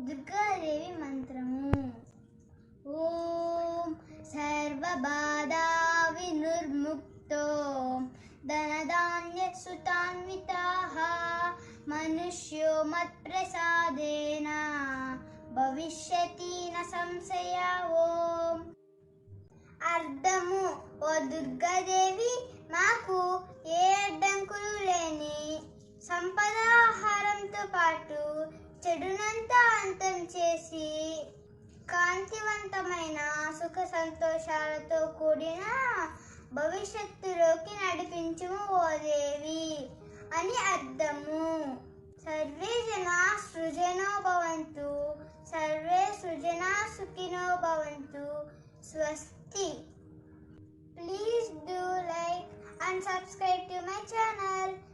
దుర్గాదేవి మంత్రము ఓం సర్వబాధా వినుర్ముక్తో ధనధాన్య సుతాన్విత మనుష్యో మత్ప్రసాదేన భవిష్యతి న సంశయ ఓం. అర్థము ఓ దుర్గాదేవి మాకు ఏ అడ్డంకులు లేని సంపద ఆహారంతో పాటు చెడున అంతం చేసి కాంతివంతమైన సుఖ సంతోషాలతో కూడిన భవిష్యత్తులోకి నడిపించుము ఓ దేవి అని అర్థము. సర్వే జనా సృజనో భవంతు సర్వే సృజనా సుఖినో భవంతు. స్వస్తి. Please do like and subscribe to my channel